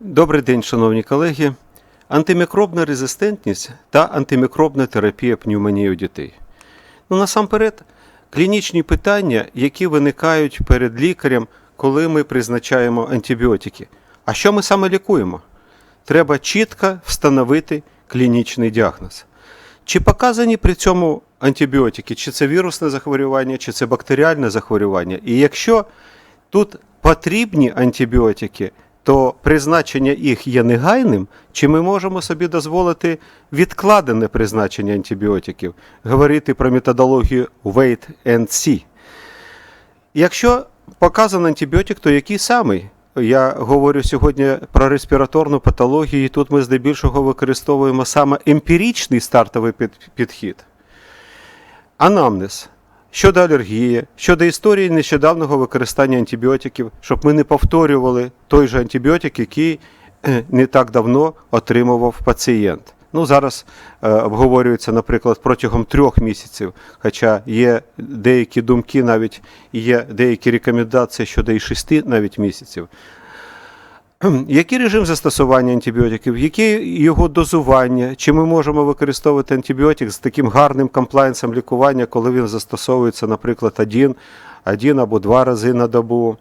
Добрий день, шановні колеги. Антимікробна резистентність та антимікробна терапія пневмонії у дітей. Ну, насамперед, клінічні питання, які виникають перед лікарем, коли ми призначаємо антибіотики. А що ми саме лікуємо? Треба чітко встановити клінічний діагноз. Чи показані при цьому антибіотики, чи це вірусне захворювання, чи це бактеріальне захворювання? І якщо тут потрібні антибіотики, то призначення їх є негайним, чи ми можемо собі дозволити відкладене призначення антибіотиків, говорити про методологію wait and see. Якщо показаний антибіотик, то який самий? Я говорю сьогодні про респіраторну патологію, і тут ми здебільшого використовуємо саме емпіричний стартовий підхід. Анамнез щодо алергії, щодо історії нещодавнього використання антибіотиків, щоб ми не повторювали той же антибіотик, який е, не так давно отримував пацієнт. Ну, зараз е, обговорюється, наприклад, протягом трьох місяців, хоча є деякі думки, навіть є деякі рекомендації щодо і шести навіть місяців. Який режим застосування антибіотиків, яке його дозування? Чи ми можемо використовувати антибіотик з таким гарним комплайнсом лікування, коли він застосовується, наприклад, один, один або два рази на добу?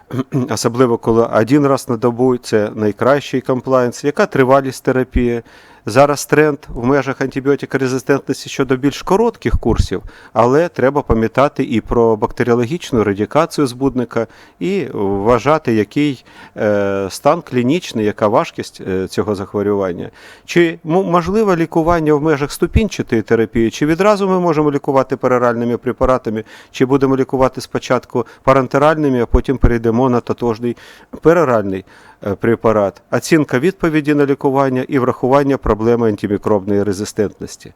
Особливо коли один раз на добу це найкращий комплайнс. Яка тривалість терапії? Зараз тренд в межах антибіотикорезистентності щодо більш коротких курсів, але треба пам'ятати і про бактеріологічну радикацію збудника, і вважати, який е, стан клінічний, яка важкість е, цього захворювання. Чи можливе лікування в межах ступінчатої терапії, чи відразу ми можемо лікувати пероральними препаратами, чи будемо лікувати спочатку парентеральними, а потім перейдемо на тотожний пероральний препарат, оцінка відповіді на лікування і врахування проблеми антимікробної резистентності.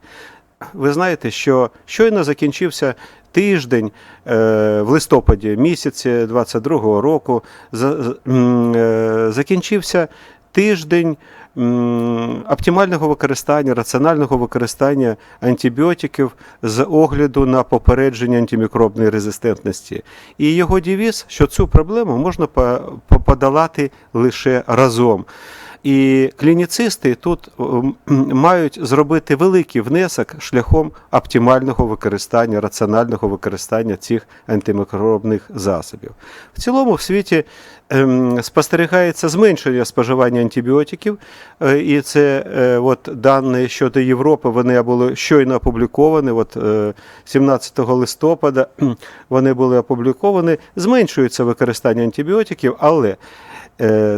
Ви знаєте, що щойно закінчився тиждень е, в листопаді місяці 22-го року, е, закінчився тиждень оптимального використання, раціонального використання антибіотиків з огляду на попередження антимікробної резистентності. І його девіз, що цю проблему можна по- по- подолати лише разом. І клініцисти тут мають зробити великий внесок шляхом оптимального використання, раціонального використання цих антимікробних засобів. В цілому в світі ем, спостерігається зменшення споживання антибіотиків, е, і це е, от дані щодо Європи, вони були щойно опубліковані. От е, 17 листопада вони були опубліковані. Зменшується використання антибіотиків, але Е,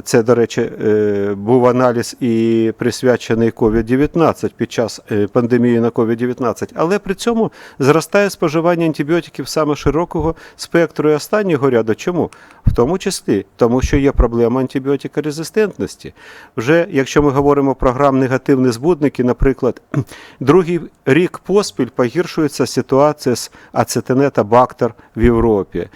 Це, до речі, е, був аналіз і присвячений COVID-19 під час е, пандемії на COVID-19, але при цьому зростає споживання антибіотиків саме широкого спектру і останнього ряду. Чому? В тому числі, тому що є проблема антибіотикорезистентності. Вже якщо ми говоримо про грам-негативні збудники, наприклад, другий рік поспіль погіршується ситуація з ацетинета-бактер в Європі.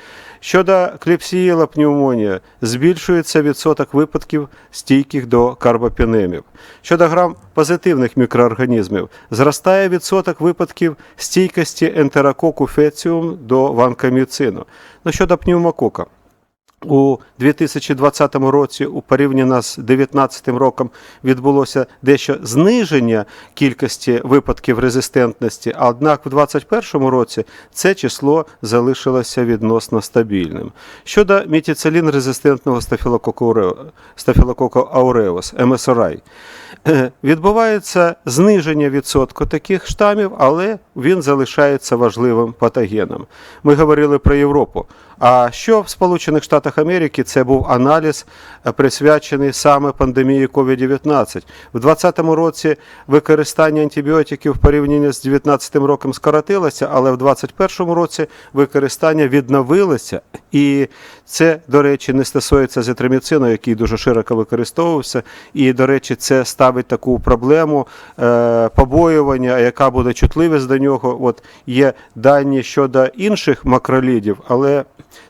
Щодо клепсіїла пневмонія, збільшується відсоток випадків стійких до карбопінемів. Щодо грам позитивних мікроорганізмів, зростає відсоток випадків стійкості ентерококу феціум до ванкоміцину. Ну, щодо пневмокока. У 2020 році, у порівняно з 2019 роком, відбулося дещо зниження кількості випадків резистентності, однак у 2021 році це число залишилося відносно стабільним. Щодо метіцилін-резистентного стафілококу ауре- ауреус, МСРА, відбувається зниження відсотку таких штамів, але він залишається важливим патогеном. Ми говорили про Європу. А що в Сполучених Штатах Америки це був аналіз, е, присвячений саме пандемії COVID-19. В 2020 році використання антибіотиків в порівнянні з 2019 роком скоротилося, але в 2021 році використання відновилося. І це, до речі, не стосується зетроміцину, який дуже широко використовувався. І, до речі, це ставить таку проблему е, побоювання, яка буде чутливість до нього. От є дані щодо інших макролідів, але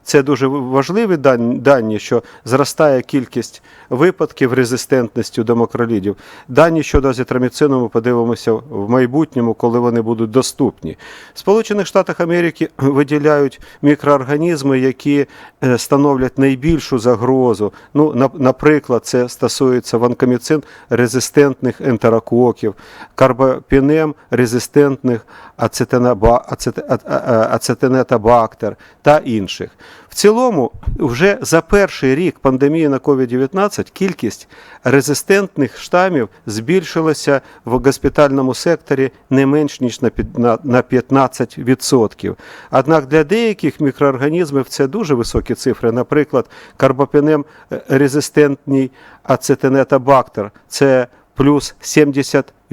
Це дуже важливі дані, що зростає кількість випадків резистентності до макролідів. Дані щодо азітроміцину ми подивимося в майбутньому, коли вони будуть доступні. В Сполучених Штатах Америки виділяють мікроорганізми, які е, становлять найбільшу загрозу. Ну, наприклад, це стосується ванкоміцин резистентних ентерококів, карбопінем резистентних ацетенаба- ацет- а- а- а- ацетенетобактер та інших. В цілому, вже за перший рік пандемії на COVID-19 кількість резистентних штамів збільшилася в госпітальному секторі не менш ніж на під- на- на 15%. Однак для деяких мікроорганізмів це дуже високі цифри. Наприклад, карбопінем е, резистентний ацетенетобактер – це плюс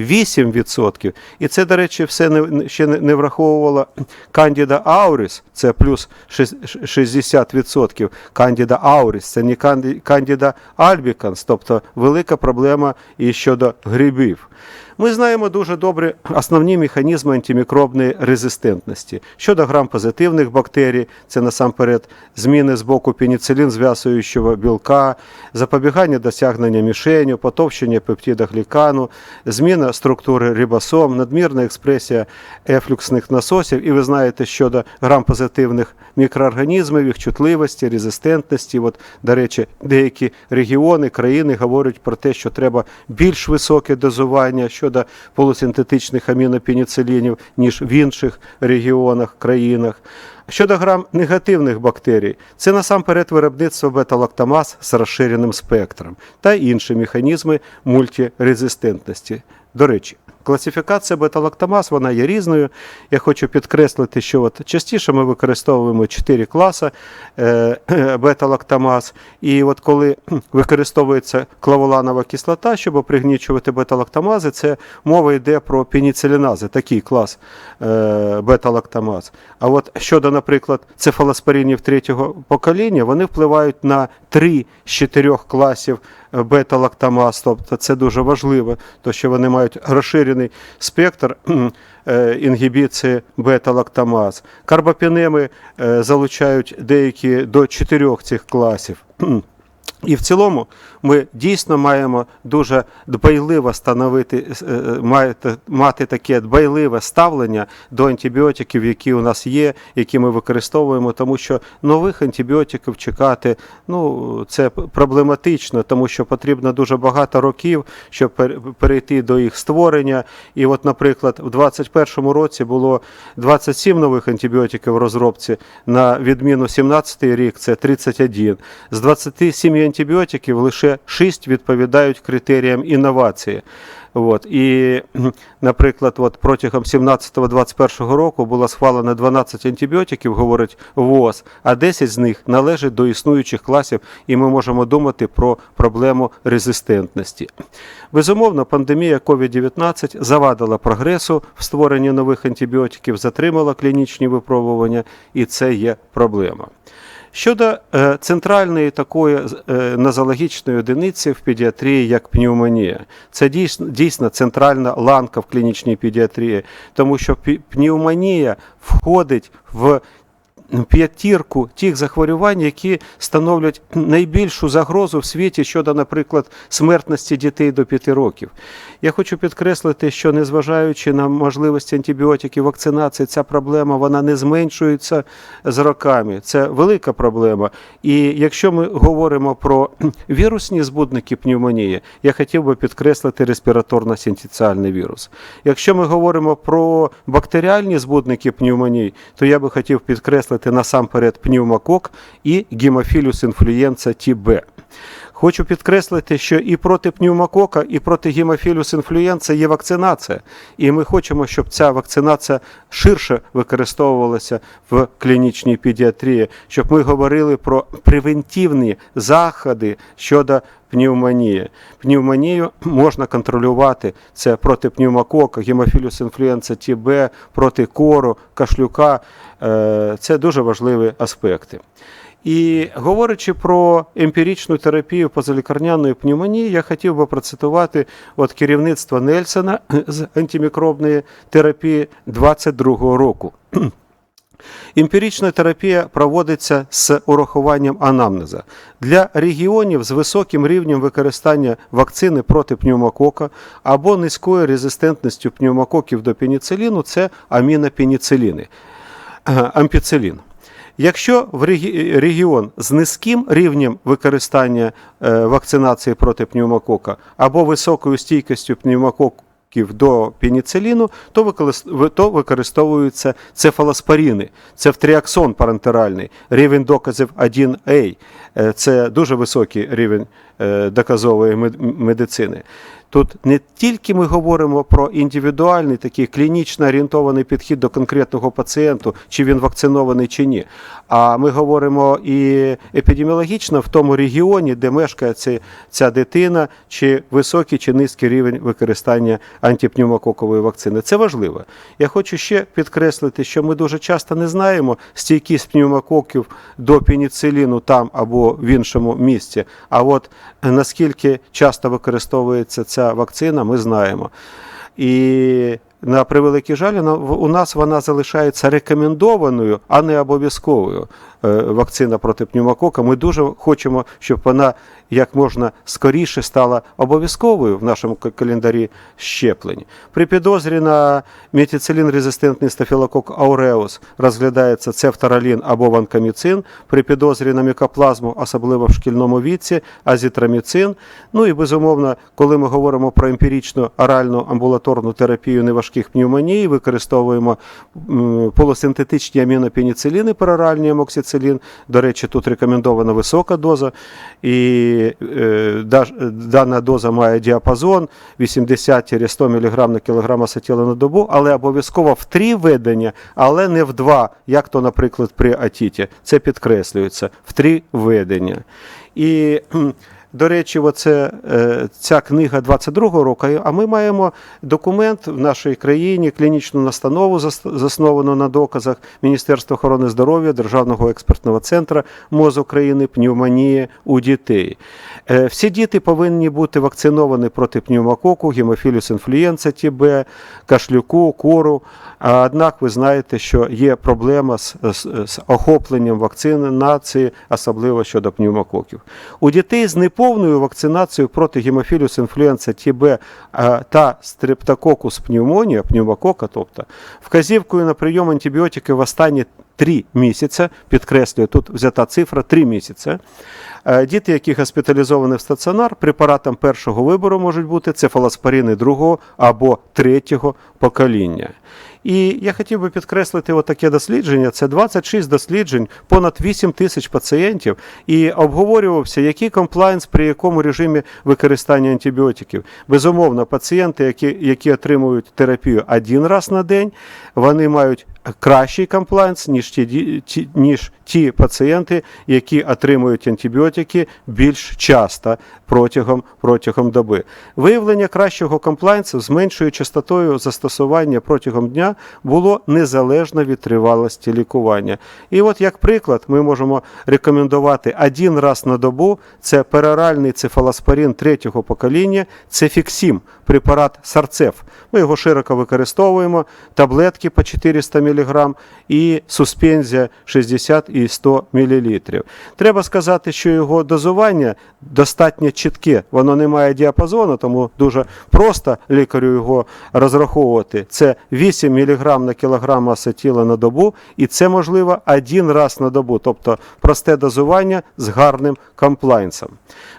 78%. І це, до речі, все не, ще не, враховувало Candida auris, це плюс 60%. Candida auris, це не Candida albicans, тобто велика проблема і щодо грибів. Ми знаємо дуже добре основні механізми антимікробної резистентності. Щодо грам-позитивних бактерій, це насамперед зміни з боку пеніцилін зв'язуючого білка, запобігання досягнення мішеню, потовщення пептида глікану, зміна структури рибосом, надмірна експресія ефлюксних насосів. І ви знаєте, щодо грам-позитивних мікроорганізмів, їх чутливості, резистентності. От, до речі, деякі регіони, країни говорять про те, що треба більш високе дозування щодо полусинтетичних амінопеніцилінів, ніж в інших регіонах, країнах. Щодо грам негативних бактерій, це насамперед виробництво бета-лактамаз з розширеним спектром та інші механізми мультирезистентності. До речі, класифікація бета-лактамаз вона є різною. Я хочу підкреслити, що от частіше ми використовуємо 4 класи е, бета-лактамаз. І от коли використовується клавуланова кислота, щоб пригнічувати бета-лактамази, це мова йде про пеніцилінази, такий клас е, бета-лактамаз. А от щодо, наприклад, цефалоспоринів третього покоління, вони впливають на 3 з 4 класів бета-лактамаз, тобто це дуже важливо, то що вони мають розширений спектр е, інгібіції бета-лактамаз. Карбопінеми е, залучають деякі до чотирьох цих класів. І в цілому ми дійсно маємо дуже дбайливо становити, е, маєте- мати таке дбайливе ставлення до антибіотиків, які у нас є, які ми використовуємо, тому що нових антибіотиків чекати ну, це проблематично, тому що потрібно дуже багато років, щоб пер- перейти до їх створення. І от, наприклад, в 2021 році було 27 нових антибіотиків в розробці, на відміну 17 рік це 31. З 27 антибіотиків лише 6 відповідають критеріям інновації. От. І, наприклад, от протягом 17-21 року було схвалено 12 антибіотиків, говорить ВОЗ, а 10 з них належать до існуючих класів, і ми можемо думати про проблему резистентності. Безумовно, пандемія COVID-19 завадила прогресу в створенні нових антибіотиків, затримала клінічні випробування, і це є проблема. Щодо е, центральної такої е, нозологічної одиниці в педіатрії, як пневмонія, це дійсно, дійсно центральна ланка в клінічній педіатрії, тому що пневмонія входить в п'ятірку тих захворювань, які становлять найбільшу загрозу в світі щодо, наприклад, смертності дітей до 5 років. Я хочу підкреслити, що незважаючи на можливості антибіотиків вакцинації, ця проблема вона не зменшується з роками. Це велика проблема. І якщо ми говоримо про вірусні збудники пневмонії, я хотів би підкреслити респіраторно-синтеціальний вірус. Якщо ми говоримо про бактеріальні збудники пневмонії, то я би хотів підкреслити насамперед пневмокок і гемофілюс інфлюєнца Тб. Хочу підкреслити, що і проти пневмокока, і проти гемофілюс інфлюєнца є вакцинація. І ми хочемо, щоб ця вакцинація ширше використовувалася в клінічній педіатрії, щоб ми говорили про превентивні заходи щодо пневмонії. Пневмонію можна контролювати. Це проти пневмокока, гемофілюс інфлюенса ТБ, проти кору, кашлюка. Е, Це дуже важливі аспекти. І говорячи про емпіричну терапію позалікарняної пневмонії, я хотів би процитувати от керівництво Нельсона з антимікробної терапії 22 року. Емпірична терапія проводиться з урахуванням анамнеза. Для регіонів з високим рівнем використання вакцини проти пневмокока або низькою резистентністю пневмококів до пеніциліну це амінопеніциліни, е, ампіцилін. Якщо в регіон з низьким рівнем використання е, вакцинації проти пневмокока або високою стійкістю пневмококів до пеніциліну, то, використ- ви- то використовуються цефалоспоріни, цефтріаксон парентеральний, рівень доказів 1А. Е, Це дуже високий рівень е, доказової мед- медицини. Тут не тільки ми говоримо про індивідуальний такий клінічно орієнтований підхід до конкретного пацієнту, чи він вакцинований чи ні. А ми говоримо і епідеміологічно в тому регіоні, де мешкає ця, ця дитина, чи високий чи низький рівень використання антипневмококової вакцини. Це важливо. Я хочу ще підкреслити, що ми дуже часто не знаємо стійкість пневмококів до пеніциліну там або в іншому місці. А от наскільки часто використовується ця вакцина, ми знаємо. І на превеликий жаль, у нас вона залишається рекомендованою, а не обов'язковою е, вакцина проти пневмокока. Ми дуже хочемо, щоб вона як можна скоріше стала обов'язковою в нашому календарі щеплень. При підозрі на метицилін-резистентний стафілокок ауреус розглядається цефторалін або ванкаміцин. При підозрі на мікоплазму, особливо в шкільному віці, азітроміцин. Ну і безумовно, коли ми говоримо про емпіричну оральну амбулаторну терапію неважких пневмоній, використовуємо полусинтетичні амінопеніциліни, пероральні амоксицилін. До речі, тут рекомендована висока доза, і е, дана доза має діапазон 80-100 мг на кілограм асетіла на добу, але обов'язково в три ведення, але не в два, як то, наприклад, при атіті. Це підкреслюється в три ведення. І до речі, оце, е, ця книга 22-го року, а ми маємо документ в нашій країні, клінічну настанову, засновану на доказах Міністерства охорони здоров'я, Державного експертного центру МОЗ України, пневмонія у дітей. Е, Всі діти повинні бути вакциновані проти пневмококу, гемофіліус інфлюенса ТБ, кашлюку, кору. Однак ви знаєте, що є проблема з, з, з охопленням вакцинації, особливо щодо пневмококів. У дітей з неповною вакцинацією проти гемофіліус інфлюенса ТБ е, та стрептококус пневмонія, пневмокока, тобто вказівкою на прийом антибіотиків в останні 3 місяці, підкреслюю, тут взята цифра 3 місяці. Е, Діти, які госпіталізовані в стаціонар, препаратом першого вибору можуть бути цефалоспорини другого або третього покоління. І я хотів би підкреслити отаке дослідження. Це 26 досліджень, понад 8 тисяч пацієнтів, і обговорювався, який комплайнс при якому режимі використання антибіотиків. Безумовно, пацієнти, які, які отримують терапію один раз на день, вони мають кращий комплайнс, ніж ті, ті, ніж ті пацієнти, які отримують антибіотики більш часто протягом, протягом доби. Виявлення кращого комплайнсу з меншою частотою застосування протягом дня було незалежно від тривалості лікування. І от як приклад, ми можемо рекомендувати один раз на добу це пероральний цефалоспорин третього покоління, цефіксім, препарат Сарцеф. Ми його широко використовуємо, таблетки по 400 мг і суспензія 60 і 100 мл. Треба сказати, що його дозування достатньо чітке, воно не має діапазону, тому дуже просто лікарю його розраховувати. Це 8 мг на кілограм маси тіла на добу, і це можливо один раз на добу, тобто просте дозування з гарним комплайнсом.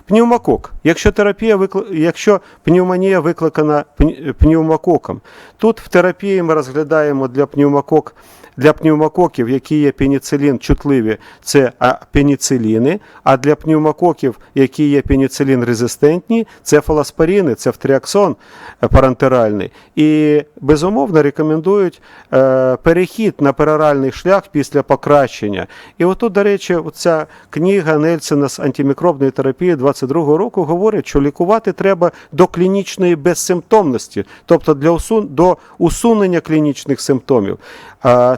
Пневмокок. Якщо терапія викли... якщо пневмонія викликана пн- пневмококом, тут в терапії ми розглядаємо для пневмокок для пневмококів, які є пеніцилін чутливі, це пеніциліни, а для пневмококів, які є пеніцилін резистентні, це фалоспоріни, це фтріаксон е, парентеральний. І безумовно рекомендують е, перехід на пероральний шлях після покращення. І отут, до речі, ця книга Нельсона з антимікробної терапії 22-го року говорить, що лікувати треба до клінічної безсимптомності, тобто для усун... до усунення клінічних симптомів.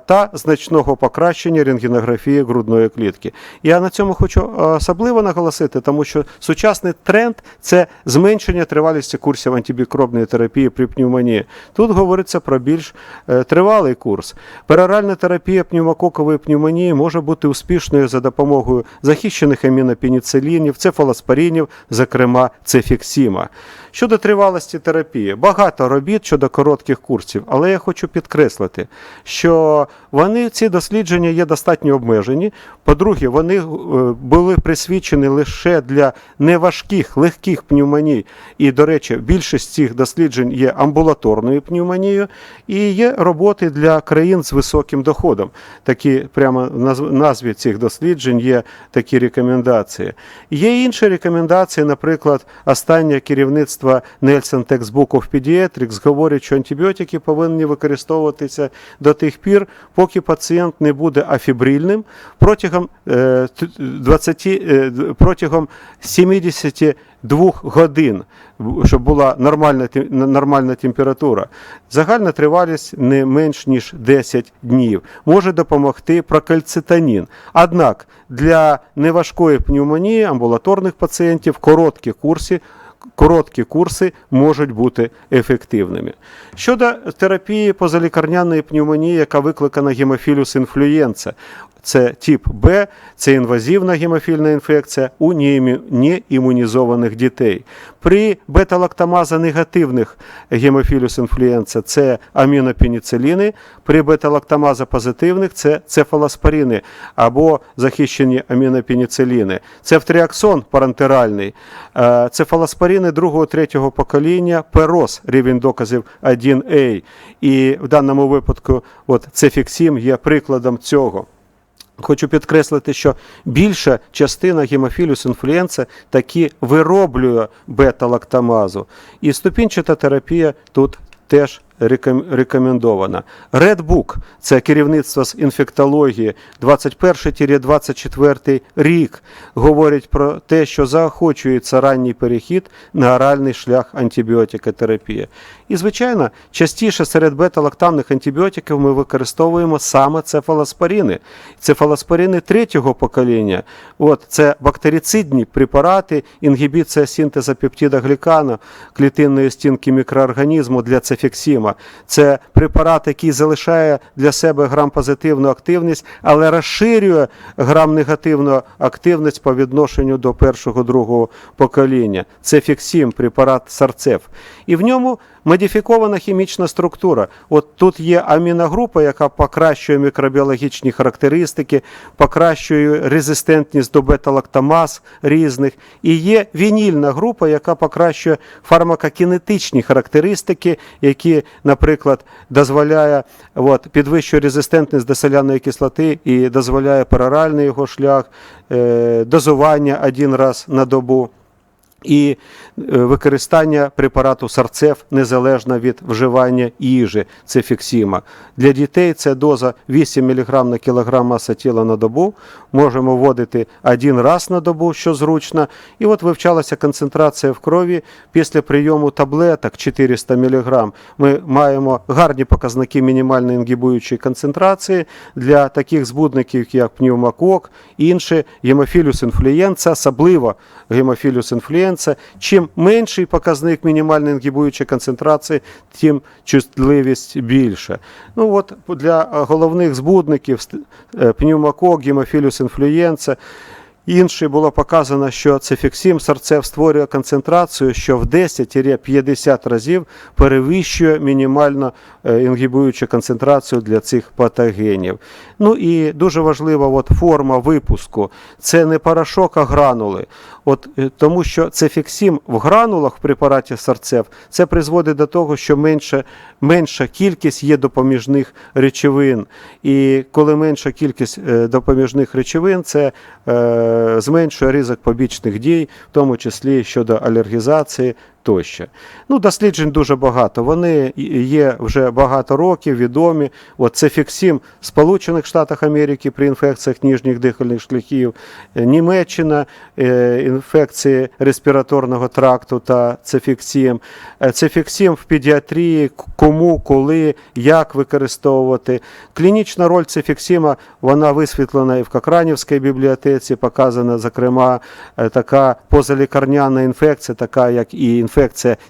Та значного покращення рентгенографії грудної клітки. Я на цьому хочу особливо наголосити, тому що сучасний тренд це зменшення тривалості курсів антибікробної терапії при пневмонії. Тут говориться про більш е, тривалий курс. Пероральна терапія пневмококової пневмонії може бути успішною за допомогою захищених амінопеніцилінів, цефалоспорінів, зокрема цефіксіма. Щодо тривалості терапії, багато робіт щодо коротких курсів, але я хочу підкреслити, що вони ці дослідження є достатньо обмежені. По-друге, вони е, були присвячені лише для неважких, легких пневмоній. І, до речі, більшість цих досліджень є амбулаторною пневмонією, і є роботи для країн з високим доходом. Такі прямо в назві цих досліджень є такі рекомендації. Є інші рекомендації, наприклад, останнє керівництво Nelson Textbook of Pediatrics говорить, що антибіотики повинні використовуватися до тих пір, поки пацієнт не буде афібрильним протягом е, 20, е, д- протягом 72 годин, щоб була нормальна, нормальна температура. Загальна тривалість не менш ніж 10 днів. Може допомогти прокальцитанін. Однак для неважкої пневмонії амбулаторних пацієнтів короткі курси короткі курси можуть бути ефективними. Щодо терапії позалікарняної пневмонії, яка викликана гемофілюс інфлюєнца, це тип Б, це інвазивна гемофільна інфекція у неімунізованих дітей. При бета-лактамаза-негативних гемофілюс інфлюєнца це амінопеніциліни, при бета-лактамаза-позитивних це цефалоспоріни або захищені амінопеніциліни. Цефтріаксон парентеральний, е, цефалоспоріни другого третього покоління, перос, рівень доказів 1А. І в даному випадку от цефіксім є прикладом цього. Хочу підкреслити, що більша частина гемофілюс інфлюенса таки вироблює бета-лактамазу. І ступінчата терапія тут теж рекомендована. Redbook – це керівництво з інфектології 21-24 рік. Говорить про те, що заохочується ранній перехід на оральний шлях антибіотикотерапії. І, звичайно, частіше серед бета-лактамних антибіотиків ми використовуємо саме цефалоспоріни. Цефалоспоріни третього покоління. Це бактерицидні препарати, інгібіція синтезу пептида глікану, клітинної стінки мікроорганізму для цефіксіма. Це препарат, який залишає для себе грам-позитивну активність, але розширює грам-негативну активність по відношенню до першого другого покоління. Цефіксім, препарат Сарцев. І в ньому модифікована хімічна структура. От тут є аміногрупа, яка покращує мікробіологічні характеристики, покращує резистентність до бета-лактамаз різних. І є вінільна група, яка покращує фармакокінетичні характеристики, які, наприклад, дозволяє от, підвищує резистентність до соляної кислоти і дозволяє пероральний його шлях, е, дозування один раз на добу і е, використання препарату сарцев незалежно від вживання їжі цефіксіма. Для дітей це доза 8 мг на кілограм маси тіла на добу. Можемо вводити один раз на добу, що зручно. І от вивчалася концентрація в крові після прийому таблеток 400 мг. Ми маємо гарні показники мінімальної інгібуючої концентрації для таких збудників, як пневмокок, інші гемофілюс інфлюєнца, особливо гемофілюс інфлюєнца. Чим менший показник мінімальної інгібуючої концентрації, тим чутливість більша. Ну от для е, головних збудників е, пневмокок, гемофілюс інфлюєнца. Інший було показано, що цефіксім серцев створює концентрацію, що в 10-50 разів перевищує мінімально е, інгібуючу концентрацію для цих патогенів. Ну і дуже важлива от форма випуску. Це не порошок, а гранули. От, е, тому що цефіксім в гранулах в препараті серцев це призводить до того, що менше, менша кількість є допоміжних речовин. І коли менша кількість е, допоміжних речовин, це зменшує ризик побічних дій, в тому числі щодо алергізації тощо. Ну, досліджень дуже багато. Вони є вже багато років, відомі. От цефіксім в Сполучених Штатах Америки при інфекціях ніжніх дихальних шляхів, е, Німеччина, е, інфекції респіраторного тракту та цефіксім. Е, Цефіксім в педіатрії, кому, коли, як використовувати. Клінічна роль цефіксіма, вона висвітлена і в Кокранівській бібліотеці, показана, зокрема, така позалікарняна інфекція, така як і інфекція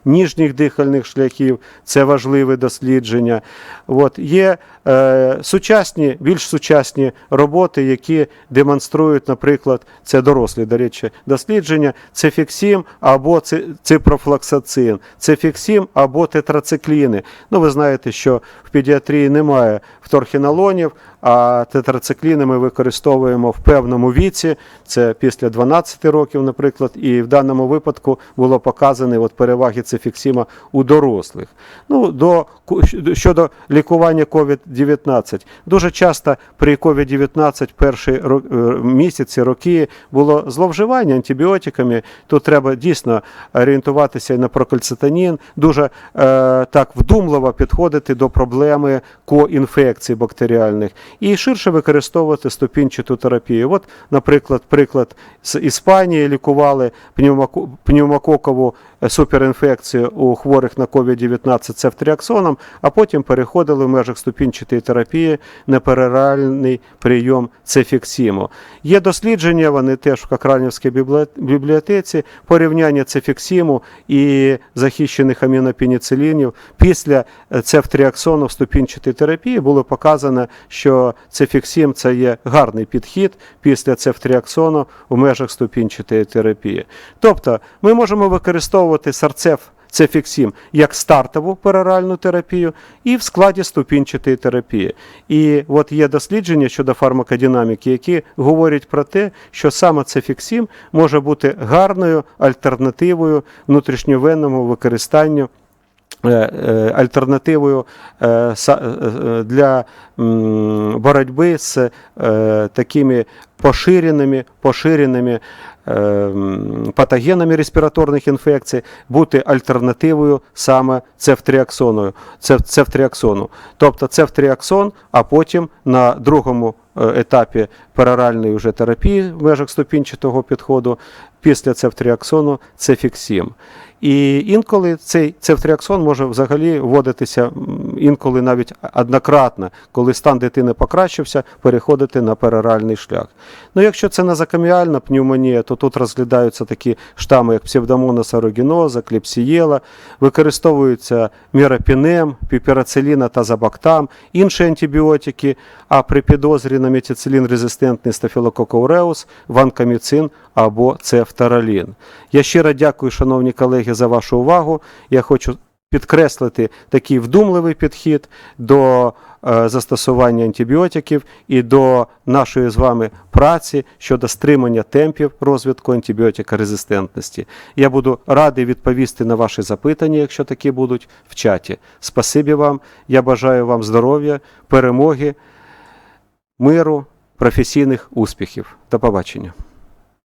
ніжніх дихальних шляхів, це важливе дослідження. От, є е, сучасні, більш сучасні роботи, які демонструють, наприклад, це дорослі, до речі, дослідження, цефіксім або ци- ципрофлоксацин, цефіксім або тетрацикліни. Ну, ви знаєте, що в педіатрії немає вторхінолонів, а тетрацикліни ми використовуємо в певному віці, це після 12 років, наприклад, і в даному випадку було показані от переваги цефіксима у дорослих. Ну, до, щодо лікування COVID-19, дуже часто при COVID-19 перші е, місяці, роки було зловживання антибіотиками. Тут треба дійсно орієнтуватися на прокальцитонін, дуже е, так вдумливо підходити до проблеми коінфекцій бактеріальних і ширше використовувати ступінчату терапію. От, наприклад, приклад з Іспанії лікували пневмоко- пневмококову суперінфекцію у хворих на COVID-19 цефтріаксоном, а потім переходили в межах ступінчатої терапії на пероральний прийом цефіксіму. Є дослідження, вони теж в Кокранівській бібліотеці, порівняння цефіксіму і захищених амінопеніцилінів після е, цефтріаксону в ступінчатій терапії було показано, що цефіксім це є гарний підхід після цефтріаксону в межах ступінчатої терапії. Тобто ми можемо використовувати сарцеф цефіксім як стартову пероральну терапію і в складі ступінчатої терапії. І от є дослідження щодо фармакодинаміки, які говорять про те, що саме цефіксім може бути гарною альтернативою внутрішньовенному використанню альтернативою е, са- е, е, для боротьби з е, такими поширеними, поширеними е, патогенами респіраторних інфекцій, бути альтернативою саме цефтріаксону. Цефтріаксону. Тобто цефтріаксон, а потім на другому е, етапі пероральної вже терапії в межах ступінчатого підходу після цефтріаксону цефіксім. І інколи цей цефтріаксон може взагалі вводитися інколи навіть однократно, коли стан дитини покращився, переходити на пероральний шлях. Ну, якщо це назакаміальна пневмонія, то тут розглядаються такі штами, як псевдомонас аерuginosa, клепсієла, використовуються мірапінем, піперациліна та забактам, інші антибіотики, а при підозрі на метицилін-резистентний стафілококауреус, ванкаміцин або цефтаралін. Я щиро дякую, шановні колеги, за вашу увагу. Я хочу підкреслити такий вдумливий підхід до е, застосування антибіотиків і до нашої з вами праці щодо стримання темпів розвитку антибіотикорезистентності. Я буду радий відповісти на ваші запитання, якщо такі будуть в чаті. Спасибі вам. Я бажаю вам здоров'я, перемоги, миру, професійних успіхів. До побачення.